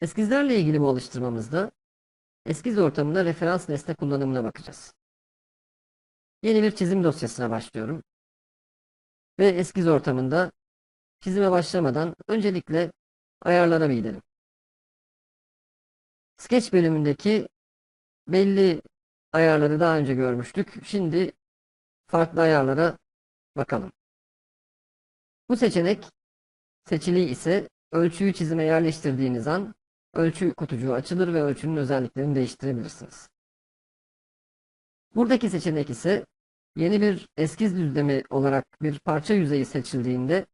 Eskizlerle ilgili bu alıştırmamızda eskiz ortamında referans nesne kullanımına bakacağız. Yeni bir çizim dosyasına başlıyorum. Ve eskiz ortamında çizime başlamadan öncelikle ayarlara bir gidelim. Sketch bölümündeki belli ayarları daha önce görmüştük. Şimdi farklı ayarlara bakalım. Bu seçenek seçili ise ölçüyü çizime yerleştirdiğiniz an ölçü kutucuğu açılır ve ölçünün özelliklerini değiştirebilirsiniz. Buradaki seçenek ise yeni bir eskiz düzlemi olarak bir parça yüzeyi seçildiğinde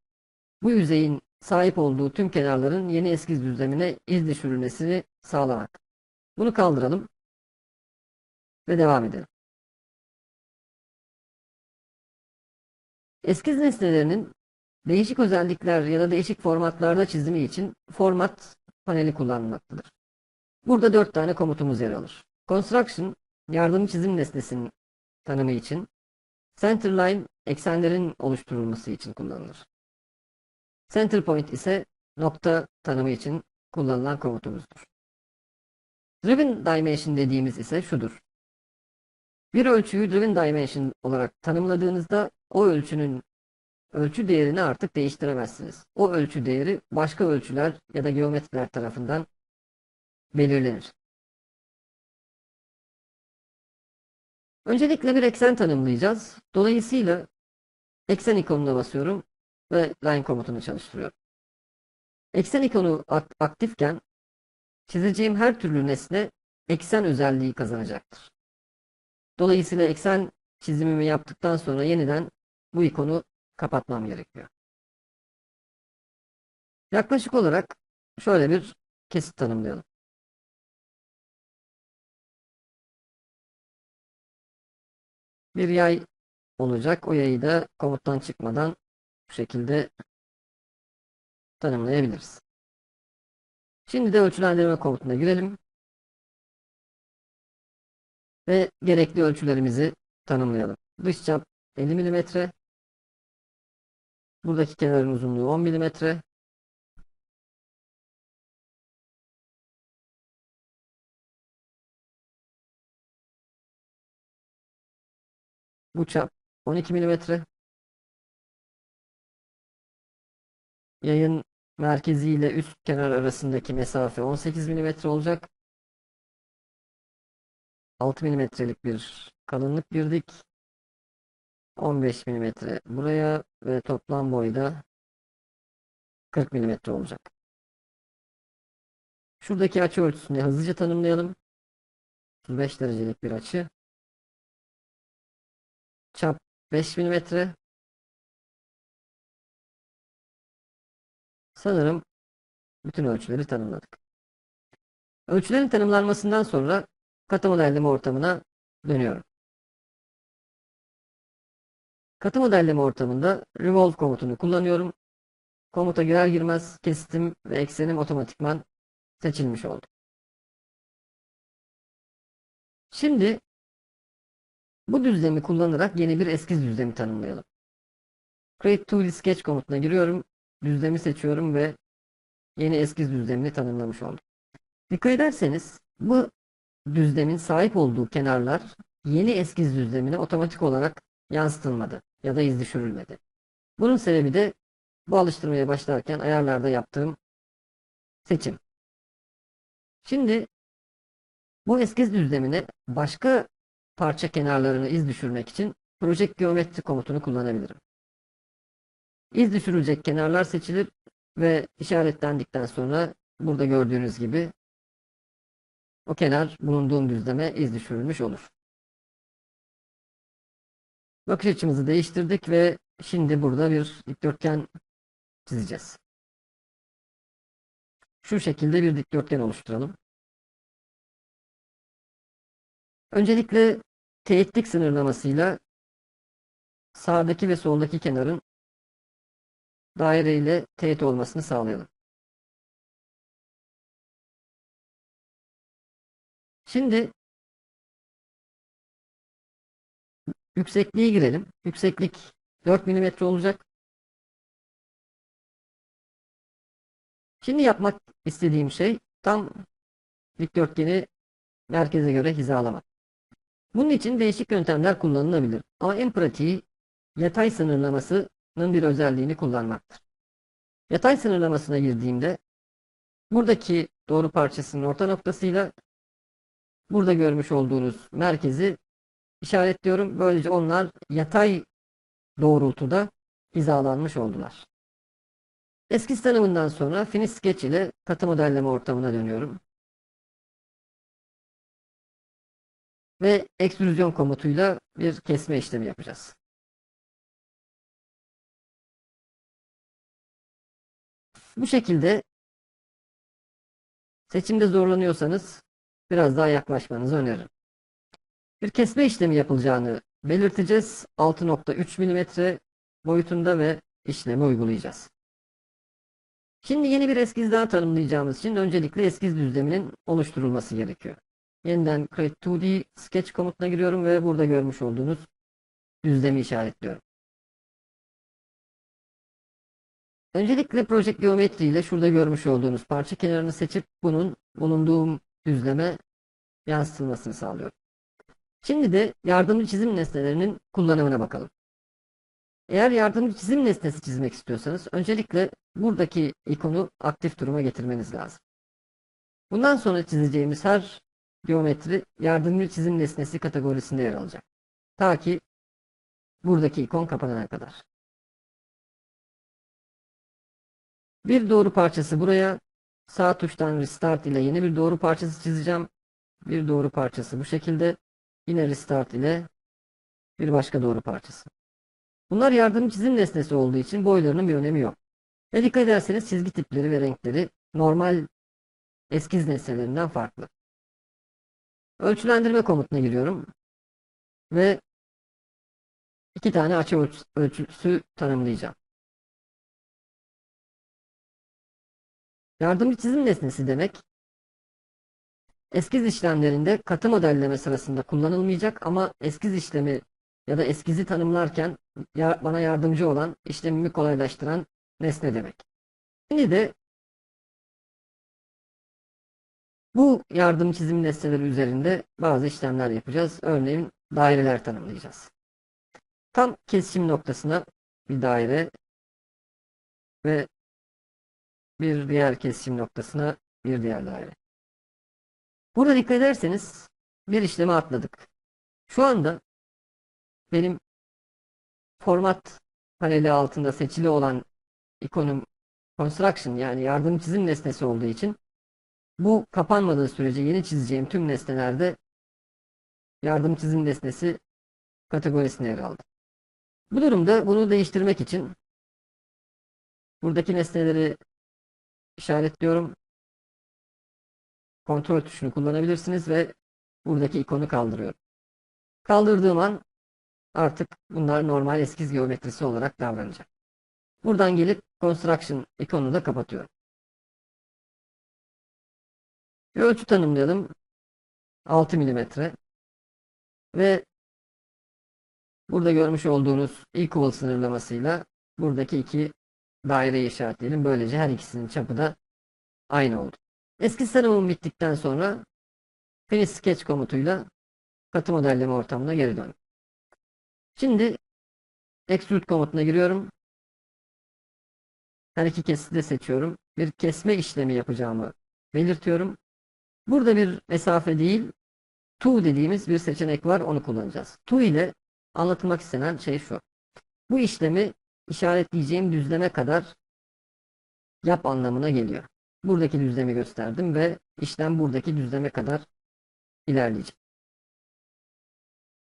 bu yüzeyin sahip olduğu tüm kenarların yeni eskiz düzlemine iz düşürülmesini sağlamak. Bunu kaldıralım ve devam edelim. Eskiz nesnelerinin değişik özellikler ya da değişik formatlarda çizimi için format paneli kullanılmaktadır. Burada dört tane komutumuz yer alır. Construction, yardım çizim nesnesinin tanımı için, Centerline, eksenlerin oluşturulması için kullanılır. Centerpoint ise nokta tanımı için kullanılan komutumuzdur. Driven Dimension dediğimiz ise şudur. Bir ölçüyü Driven Dimension olarak tanımladığınızda o ölçünün ölçü değerini artık değiştiremezsiniz. O ölçü değeri başka ölçüler ya da geometriler tarafından belirlenir. Öncelikle bir eksen tanımlayacağız. Dolayısıyla eksen ikonuna basıyorum ve line komutunu çalıştırıyorum. Eksen ikonu ak aktifken çizeceğim her türlü nesne eksen özelliği kazanacaktır. Dolayısıyla eksen çizimimi yaptıktan sonra yeniden bu ikonu kapatmam gerekiyor. Yaklaşık olarak şöyle bir kesit tanımlayalım. Bir yay olacak. O yayı da komuttan çıkmadan bu şekilde tanımlayabiliriz. Şimdi de ölçülendirme komutuna girelim. Ve gerekli ölçülerimizi tanımlayalım. Dış çap 50 mm. Buradaki kenarın uzunluğu 10 mm. Bu çap 12 mm. Yayın merkezi ile üst kenar arasındaki mesafe 18 mm olacak. 6 mm'lik bir kalınlık girdik. 15 mm buraya ve toplam boyda 40 mm olacak. Şuradaki açı ölçüsünü hızlıca tanımlayalım. 5 derecelik bir açı. Çap 5 mm. Sanırım bütün ölçüleri tanımladık. Ölçülerin tanımlanmasından sonra katı modelleme ortamına dönüyorum. Katı modelleme ortamında revolve komutunu kullanıyorum. Komuta girer girmez kestim ve eksenim otomatikman seçilmiş oldu. Şimdi bu düzlemi kullanarak yeni bir eskiz düzlemi tanımlayalım. Create 2D Sketch komutuna giriyorum. Düzlemi seçiyorum ve yeni eskiz düzlemini tanımlamış oldum. Dikkat ederseniz bu düzlemin sahip olduğu kenarlar yeni eskiz düzlemine otomatik olarak yansıtılmadı ya da iz düşürülmedi. Bunun sebebi de bu alıştırmaya başlarken ayarlarda yaptığım seçim. Şimdi bu eskiz düzlemine başka parça kenarlarını iz düşürmek için Project Geometry komutunu kullanabilirim. İz düşürülecek kenarlar seçilir ve işaretlendikten sonra burada gördüğünüz gibi o kenar bulunduğum düzleme iz düşürülmüş olur. Bakış açımızı değiştirdik ve şimdi burada bir dikdörtgen çizeceğiz. Şu şekilde bir dikdörtgen oluşturalım. Öncelikle teğetlik sınırlamasıyla sağdaki ve soldaki kenarın daire ile teğet olmasını sağlayalım. Şimdi yüksekliği girelim. Yükseklik 4 mm olacak. Şimdi yapmak istediğim şey Tam dikdörtgeni merkeze göre hizalamak. Bunun için değişik yöntemler kullanılabilir. Ama en pratiği yatay sınırlamasının bir özelliğini kullanmaktır. Yatay sınırlamasına girdiğimde buradaki doğru parçasının orta noktasıyla burada görmüş olduğunuz merkezi işaretliyorum. Böylece onlar yatay doğrultuda hizalanmış oldular. Eskiz tanımından sonra finish sketch ile katı modelleme ortamına dönüyorum. Ve ekstrüzyon komutuyla bir kesme işlemi yapacağız. Bu şekilde seçimde zorlanıyorsanız biraz daha yaklaşmanızı öneririm. Bir kesme işlemi yapılacağını belirteceğiz. 6.3 mm boyutunda ve işlemi uygulayacağız. Şimdi yeni bir eskiz daha tanımlayacağımız için öncelikle eskiz düzleminin oluşturulması gerekiyor. Yeniden Create 2D Sketch komutuna giriyorum ve burada görmüş olduğunuz düzlemi işaretliyorum. Öncelikle Project Geometry ile şurada görmüş olduğunuz parça kenarını seçip bunun bulunduğum düzleme yansıtılmasını sağlıyorum. Şimdi de yardımcı çizim nesnelerinin kullanımına bakalım. Eğer yardımcı çizim nesnesi çizmek istiyorsanız öncelikle buradaki ikonu aktif duruma getirmeniz lazım. Bundan sonra çizeceğimiz her geometri yardımcı çizim nesnesi kategorisinde yer alacak. Ta ki buradaki ikon kapanana kadar. Bir doğru parçası buraya sağ tuştan restart ile yeni bir doğru parçası çizeceğim. Bir doğru parçası bu şekilde. Yine restart ile bir başka doğru parçası. Bunlar yardımcı çizim nesnesi olduğu için boylarının bir önemi yok. Ve dikkat ederseniz çizgi tipleri ve renkleri normal eskiz nesnelerinden farklı. Ölçülendirme komutuna giriyorum. Ve iki tane açı ölç ölçüsü tanımlayacağım. Yardımcı çizim nesnesi demek eskiz işlemlerinde katı modelleme sırasında kullanılmayacak ama eskiz işlemi ya da eskizi tanımlarken bana yardımcı olan işlemimi kolaylaştıran nesne demek. Şimdi de bu yardım çizim nesneleri üzerinde bazı işlemler yapacağız. Örneğin daireler tanımlayacağız. Tam kesişim noktasına bir daire ve bir diğer kesişim noktasına bir diğer daire. Burada dikkat ederseniz bir işlemi atladık. Şu anda benim format paneli altında seçili olan ikonum construction yani yardım çizim nesnesi olduğu için bu kapanmadığı sürece yeni çizeceğim tüm nesnelerde yardım çizim nesnesi kategorisine yer aldı. Bu durumda bunu değiştirmek için buradaki nesneleri işaretliyorum. Kontrol tuşunu kullanabilirsiniz ve buradaki ikonu kaldırıyorum. Kaldırdığım an artık bunlar normal eskiz geometrisi olarak davranacak. Buradan gelip Construction ikonunu da kapatıyorum. Bir ölçü tanımlayalım. 6 mm ve burada görmüş olduğunuz equal sınırlamasıyla buradaki iki daireyi işaretleyelim. Böylece her ikisinin çapı da aynı oldu. Eski tanımım bittikten sonra Finish Sketch komutuyla katı modelleme ortamına geri dön. Şimdi Extrude komutuna giriyorum. Her iki kesiti de seçiyorum. Bir kesme işlemi yapacağımı belirtiyorum. Burada bir mesafe değil, to dediğimiz bir seçenek var. Onu kullanacağız. To ile anlatılmak istenen şey şu. Bu işlemi işaretleyeceğim düzleme kadar yap anlamına geliyor. Buradaki düzlemi gösterdim ve işlem buradaki düzleme kadar ilerleyecek.